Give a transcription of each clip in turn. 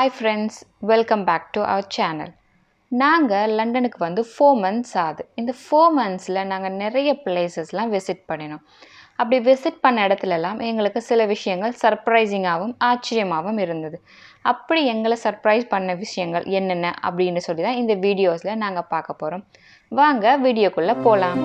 Hi friends welcome back to our channel நாங்கள் லண்டனுக்கு வந்து ஃபோர் மந்த்ஸ் ஆகுது. இந்த ஃபோர் மந்த்ஸில் நாங்கள் நிறைய பிளேசஸ்லாம் விசிட் பண்ணினோம். அப்படி விசிட் பண்ண இடத்துலலாம் எங்களுக்கு சில விஷயங்கள் சர்ப்ரைசிங்காகவும் ஆச்சரியமாகவும் இருந்தது. அப்படி எங்களை சர்ப்ரைஸ் பண்ண விஷயங்கள் என்னென்ன அப்படின்னு சொல்லி தான் இந்த வீடியோஸில் நாங்கள் பார்க்க போகிறோம் வாங்க வீடியோக்குள்ளே போகலாம்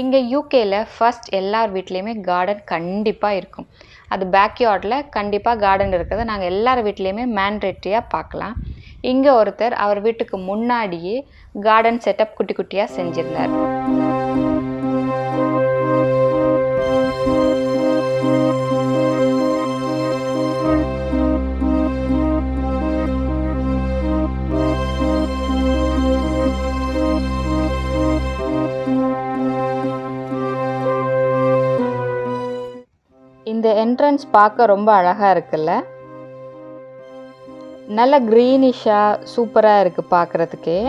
இங்கே யூகேயில் ஃபஸ்ட் எல்லார் வீட்லேயுமே கார்டன் கண்டிப்பாக இருக்கும். அது பேக்யார்டில் கண்டிப்பாக கார்டன் இருக்கிறத நாங்கள் எல்லார் வீட்லேயுமே மேண்ட்ரேட்ரியாக பார்க்கலாம். இங்கே ஒருத்தர் அவர் வீட்டுக்கு முன்னாடியே கார்டன் செட்டப் குட்டி குட்டியாக செஞ்சிருந்தார். என்ட்ரன்ஸ் பார்க்க ரொம்ப அழகாக இருக்குல்ல? நல்ல க்ரீனிஷாக சூப்பராக இருக்குது பார்க்குறதுக்கே.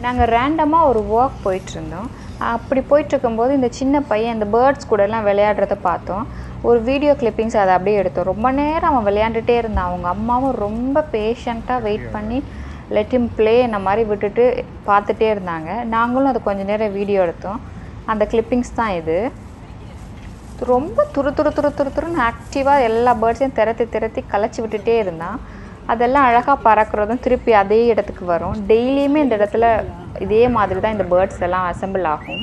நாங்கள் ரேண்டமாக ஒரு வாக் போயிட்டுருந்தோம் அப்படி போயிட்டுருக்கும்போது இந்த சின்ன பையன் இந்த பேர்ட்ஸ் கூடலாம் விளையாடுறத பார்த்தோம். ஒரு வீடியோ கிளிப்பிங்ஸ் அதை அப்படியே எடுத்தோம். ரொம்ப நேரம் அவன் விளையாண்டுட்டே இருந்தான். அவங்க அம்மாவும் ரொம்ப பேஷண்ட்டாக வெயிட் பண்ணி லெட்டிம் ப்ளே இந்த மாதிரி விட்டுட்டு பார்த்துட்டே இருந்தாங்க. நாங்களும் அது கொஞ்சம் நேரம் வீடியோ எடுத்தோம். அந்த கிளிப்பிங்ஸ் தான் இது. ரொம்ப துரு துரு துரு துரு துருன்னு ஆக்டிவாக எல்லா பேர்ட்ஸையும் திரத்தி திரத்தி கலைச்சி விட்டுட்டே இருந்தான். அதெல்லாம் அழகாக பறக்கிறதும் திருப்பி அதே இடத்துக்கு வரும். டெய்லியுமே இந்த இடத்துல இதே மாதிரி தான் இந்த பேர்ட்ஸ் எல்லாம் அசம்பிள் ஆகும்.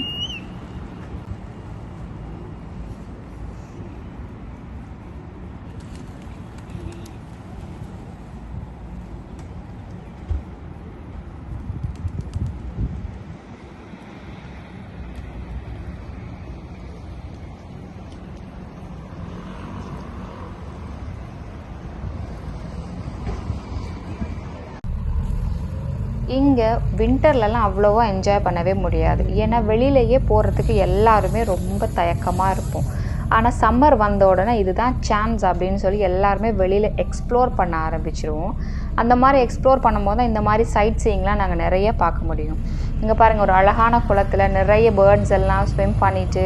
இங்கே வின்டர்லலாம் அவ்வளோவா என்ஜாய் பண்ணவே முடியாது. ஏன்னா வெளியிலையே போகிறதுக்கு எல்லாருமே ரொம்ப தயக்கமாக இருப்போம். ஆனால் சம்மர் வந்த உடனே இதுதான் சான்ஸ் அப்படின்னு சொல்லி எல்லாருமே வெளியில் எக்ஸ்ப்ளோர் பண்ண ஆரம்பிச்சிருவோம். அந்த மாதிரி எக்ஸ்ப்ளோர் பண்ணும்போது தான் இந்த மாதிரி சைட் சீயிங்லாம் நாங்கள் நிறைய பார்க்க முடியும். இங்கே பாருங்கள் ஒரு அழகான குளத்தில் நிறைய பேர்ட்ஸ் எல்லாம் ஸ்விம் பண்ணிவிட்டு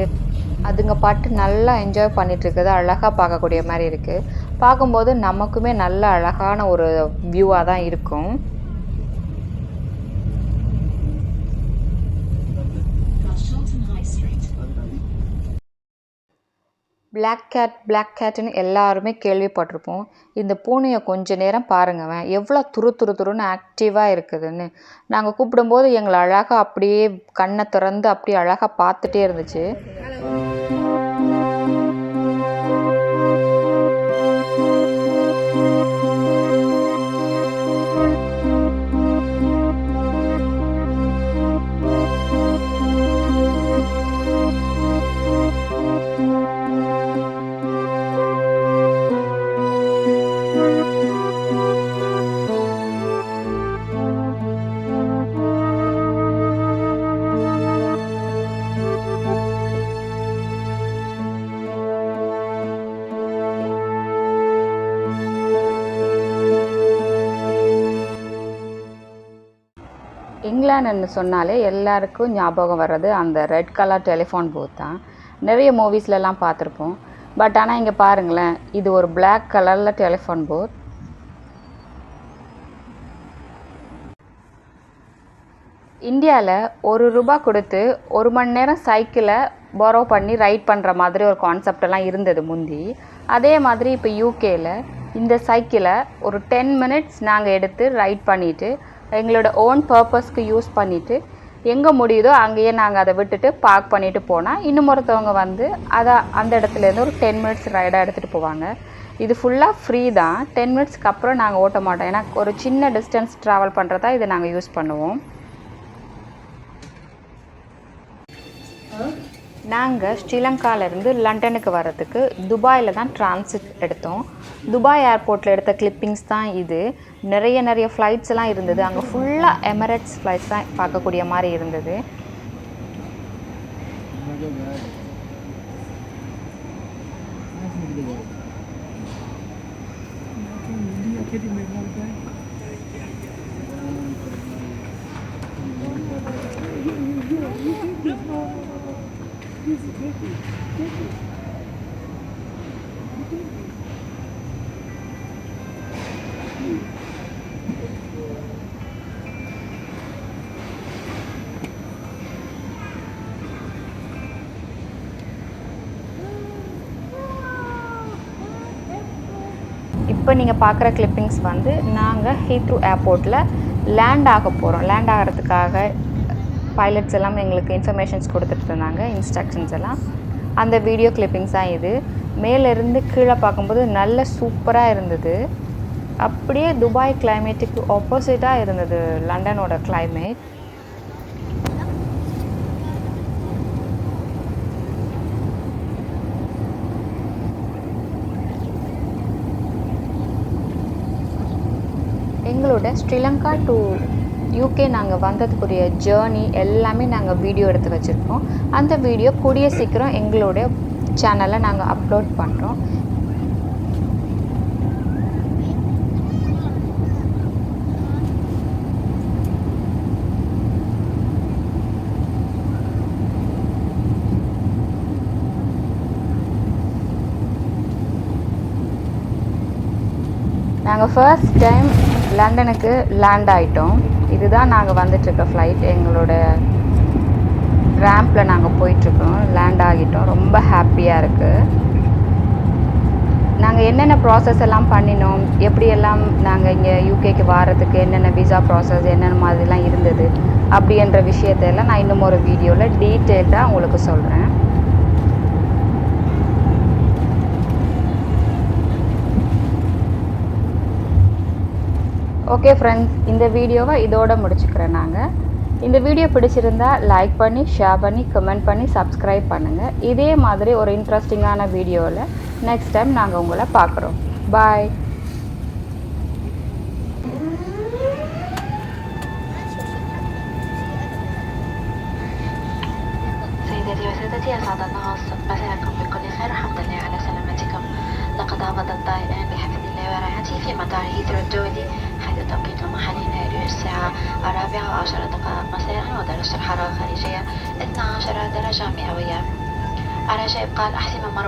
அதுங்க பாட்டு நல்லா என்ஜாய் பண்ணிட்டு இருக்குது. அழகாக பார்க்கக்கூடிய மாதிரி இருக்குது பார்க்கும்போது நமக்குமே நல்ல அழகான ஒரு வியூவாக தான் இருக்கும். பிளாக் கேட் பிளாக் கேட்டுன்னு எல்லாருமே கேள்விப்பட்டிருப்போம். இந்த பூனையை கொஞ்ச நேரம் பாருங்கவன் எவ்வளோ துரு துரு துருன்னு ஆக்டிவாக இருக்குதுன்னு. நாங்கள் கூப்பிடும்போது எங்களை அழகாக அப்படியே கண்ணை திறந்து அப்படியே அழகாக பார்த்துட்டே இருந்துச்சு. இங்கிலாந்துன்னு சொன்னாலே எல்லாருக்கும் ஞாபகம் வர்றது அந்த ரெட் கலர் டெலிஃபோன் பூத் தான். நிறைய மூவிஸ்லலாம் பார்த்துருப்போம். பட் ஆனால் இங்கே பாருங்களேன் இது ஒரு பிளாக் கலரில் டெலிஃபோன் பூத் இந்தியாவில் ஒரு ரூபா கொடுத்து ஒரு மணி நேரம் சைக்கிளை borrow பண்ணி ரைட் பண்ணுற மாதிரி ஒரு கான்செப்ட் எல்லாம் இருந்தது முந்தி. அதே மாதிரி இப்போ யூகேயில் இந்த சைக்கிளை ஒரு டென் மினிட்ஸ் நாங்கள் எடுத்து ரைட் பண்ணிவிட்டு எங்களோட ஓன் பர்பஸ்க்கு யூஸ் பண்ணிவிட்டு எங்கே முடியுதோ அங்கேயே நாங்கள் அதை விட்டுட்டு பார்க் பண்ணிவிட்டு போனால் இன்னும் ஒருத்தவங்க வந்து அதை அந்த இடத்துலேருந்து ஒரு டென் மினிட்ஸ் ரைடாக எடுத்துகிட்டு போவாங்க. இது ஃபுல்லாக ஃப்ரீ தான். டென் மினிட்ஸ்க்கு அப்புறம் நாங்கள் ஓட்ட மாட்டோம். ஏன்னா ஒரு சின்ன டிஸ்டன்ஸ் ட்ராவல் பண்ணுறதா இதை நாங்கள் யூஸ் பண்ணுவோம். நாங்கள் ஸ்ரீலங்காவிலேருந்து லண்டனுக்கு வர்றதுக்கு துபாயில் தான் டிரான்சிட் எடுத்தோம். துபாய் ஏர்போர்ட்டில் எடுத்த கிளிப்பிங்ஸ் தான் இது. நிறைய நிறைய ஃப்ளைட்ஸ் எல்லாம் இருந்தது. அங்கே ஃபுல்லாக எமரேட்ஸ் ஃப்ளைட்ஸ் தான் பார்க்கக்கூடிய மாதிரி இருந்தது. இப்போ நீங்கள் பார்க்குற கிளிப்பிங்ஸ் வந்து நாங்கள் ஹீத்ரூ ஏர்போர்ட்டில் லேண்ட் ஆக போகிறோம் லேண்ட் ஆகிறதுக்காக பைலட்ஸ் எல்லாம் எங்களுக்கு இன்ஃபர்மேஷன்ஸ் கொடுத்துட்டு இருந்தாங்க இன்ஸ்ட்ரக்ஷன்ஸ் எல்லாம். அந்த வீடியோ கிளிப்பிங்ஸ் தான் இது. மேலேருந்து கீழே பார்க்கும்போது நல்ல சூப்பராக இருந்தது. அப்படியே துபாய் கிளைமேட்டுக்கு ஆப்போசிட்டாக இருந்தது லண்டனோட கிளைமேட் எங்களோட ஸ்ரீலங்கா டு யூகே நாங்கள் வந்ததுக்குரிய ஜேர்னி எல்லாமே நாங்கள் வீடியோ எடுத்து வச்சுருக்கோம். அந்த வீடியோ கூடிய சீக்கிரம் எங்களுடைய சேனலில் நாங்கள் அப்லோட் பண்ணுறோம் நாங்கள் ஃபர்ஸ்ட் டைம் லண்டனுக்கு லேண்ட் ஆகிட்டோம் இதுதான் நாங்கள் வந்துட்டுருக்க ஃப்ளைட் எங்களோட ரேம்பில் நாங்கள் போயிட்டுருக்கோம். லேண்ட் ஆகிட்டோம். ரொம்ப ஹாப்பியாக இருக்குது நாங்கள் என்னென்ன ப்ராசஸ் எல்லாம் பண்ணினோம்? எப்படியெல்லாம் நாங்கள் இங்கே யூகேக்கு வர்றதுக்கு என்னென்ன விசா ப்ராசஸ் என்னென்ன மாதிரிலாம் இருந்தது அப்படின்ற விஷயத்தையெல்லாம் நான் இன்னும் ஒரு வீடியோவில் டீட்டெயில்டாக உங்களுக்கு சொல்கிறேன் ஓகே ஃப்ரெண்ட்ஸ் இந்த வீடியோவை இதோட முடிச்சுக்கிறேன் நாங்கள் இந்த வீடியோ பிடிச்சிருந்தா லைக் பண்ணி ஷேர் பண்ணி கமெண்ட் பண்ணி சப்ஸ்கிரைப் பண்ணுங்கள் இதே மாதிரி ஒரு இன்ட்ரெஸ்டிங்கான வீடியோவில் நெக்ஸ்ட் டைம் நாங்கள் உங்களை பார்க்குறோம் பாய் سيداتي وسادتي أسعد الله مساءكم بكل خير وحمد لله على سلامتكم لقد هبط الطائران بحفظ الله ورعايته في مطار هيثرو الدولي المحلي نيروبي الساعة الرابعة وعشر دقائق مساء ودرجة الحرارة الخارجية 12 درجة مئوية. على إبقاء الأحزمة مربوطة